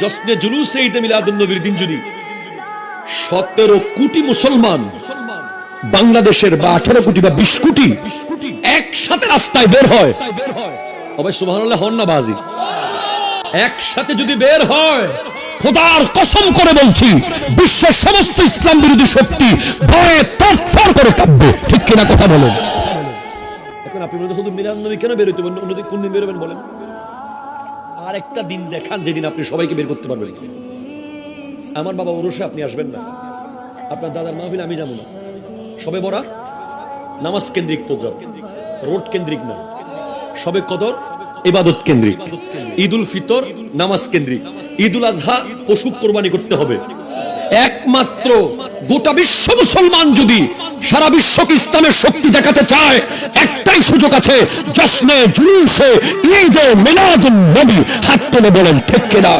জশ্নে জুলুসে ঈদে মিলাদুন নবীর দিন যদি সতেরো কোটি মুসলমান বাংলাদেশের বা আঠারো কোটি বা বিশ কোটি একসাথে রাস্তায় বের হয়। অবশ্য সুবহানাল্লাহ হন না বাজি। একসাথে যদি বের হয়, খোদার কসম করে বলছি, বিশ্বের সমস্ত ইসলাম বিরোধী শক্তি ভয়ে তরফর করে কাঁপবে। ঠিক কিনা কথা বলেন? এখন আপনি বলতে শুধু মিলাদ নবী কেন বেরোতে বলেন অন্যদিন কোন দিন বেরোবেন বলেন? আর একটা দিন দেখান যেদিন আপনি সবাইকে বের করতে পারবেন। আমার বাবা ওরসে আপনি আসবেন না। আপনার দাদার মাহফিল আমি যাব না। সবে বরাত, নামাজ কেন্দ্রিক প্রোগ্রাম। রোড কেন্দ্রিক না। সবে কদর, ইবাদত কেন্দ্রিক। ঈদ উল ফিতর, নামাজ কেন্দ্রিক। ঈদ উল আজহা পশু কোরবানি করতে হবে। একমাত্র গোটা বিশ্ব মুসলমান যদি সারা বিশ্বকে ইসলামের শক্তি দেখাতে চায় একটাই সুযোগ আছে। জশ্নে জুলুসে ঈদে মিলাদুন নবী হাত তুলে বলেন ঠিক কিনা?